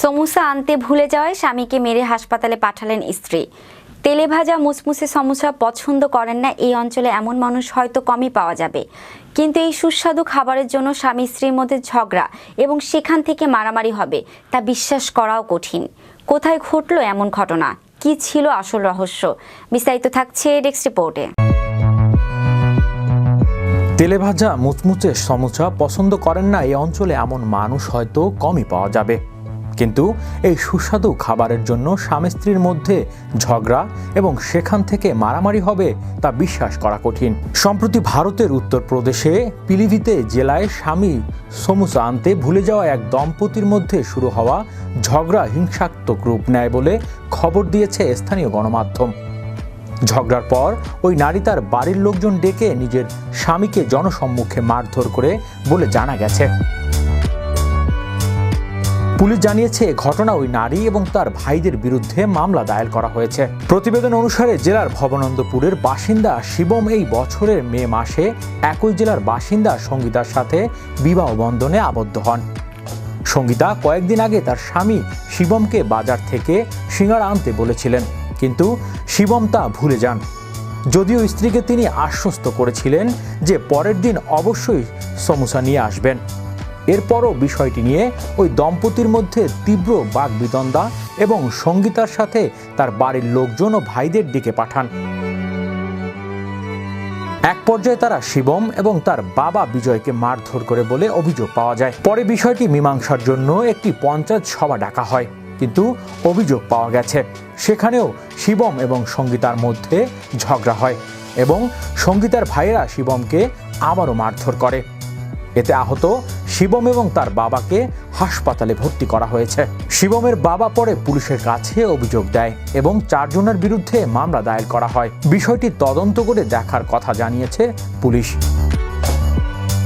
সমুসা আনতে ভুলে যাওয়ায় স্বামীকে মেরে হাসপাতালে পাঠালেন স্ত্রী। তেলে ভাজা মুসমুসে সমুসা পছন্দ করেন না, এই অঞ্চলে এমন মানুষ হয়তো কমই পাওয়া যাবে। কিন্তু এই সুস্বাদু খাবারের জন্য স্বামী স্ত্রীর মধ্যে ঝগড়া এবং সেখান থেকে মারামারি হবে, তা বিশ্বাস করাও কঠিন। কোথায় ঘটলো এমন ঘটনা? কি ছিল আসল রহস্য? বিস্তারিত থাকছে ডেক্স রিপোর্টে। তেলে ভাজা মুচমুচে সমুচা পছন্দ করেন না, এই অঞ্চলে এমন মানুষ হয়তো কমই পাওয়া যাবে। কিন্তু এই সুস্বাদু খাবারের জন্য স্বামী স্ত্রীর মধ্যে ঝগড়া এবং সেখান থেকে মারামারি হবে তা বিশ্বাস করা কঠিন। সম্প্রতি ভারতের উত্তরপ্রদেশে পিলিভিতে জেলায় স্বামী সমুচা আনতে ভুলে যাওয়া এক দম্পতির মধ্যে শুরু হওয়া ঝগড়া হিংসাত্মক রূপ নেয় বলে খবর দিয়েছে স্থানীয় গণমাধ্যম। ঝগড়ার পর ওই নারী তার বাড়ির লোকজন ডেকে নিজের স্বামীকে জনসম্মুখে মারধর করে বলে জানা গেছে। পুলিশ জানিয়েছে, ঘটনা ওই নারী এবং তার ভাইদের বিরুদ্ধে মামলা দায়ের করা হয়েছে। প্রতিবেদন অনুসারে জেলার ভবনন্দপুরের বাসিন্দা শিবম এই বছরের মে মাসে একই জেলার বাসিন্দা সঙ্গীতার সাথে বিবাহ বন্ধনে আবদ্ধ হন। সঙ্গীতা কয়েকদিন আগে তার স্বামী শিবমকে বাজার থেকে সিঙ্গারা আনতে বলেছিলেন, কিন্তু শিবম তা ভুলে যান। যদিও স্ত্রীকে তিনি আশ্বস্ত করেছিলেন যে পরের দিন অবশ্যই সমোসা নিয়ে আসবেন। এরপরও বিষয়টি নিয়ে ওই দম্পতির মধ্যে তীব্র বাগবিতণ্ডা এবং সঙ্গীতার সাথে তার বাড়ির লোকজন ও ভাইদের ডেকে পাঠান। এক পর্যায়ে তারা শিবম এবং তার বাবা বিজয়কে মারধর করে বলে অভিযোগ পাওয়া যায়। পরে বিষয়টি মীমাংসার জন্য একটি পঞ্চায়েত সভা ডাকা হয়, কিন্তু অভিযোগ পাওয়া গেছে। সেখানেও শিবম এবং সঙ্গীতার মধ্যে ঝগড়া হয় এবং সঙ্গীতার ভাইয়েরা শিবমকে আবারও মারধর করে। এতে আহত শিবম এবং তার বাবাকে হাসপাতালে ভর্তি করা হয়েছে। শিবমের বাবা পরে পুলিশের কাছে অভিযোগ দেয় এবং চারজনের বিরুদ্ধে মামলা দায়ের করা হয়। বিষয়টি তদন্ত করে দেখার কথা জানিয়েছে police.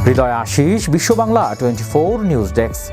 Hriday Ashis Biswa Bangla twenty four news desk.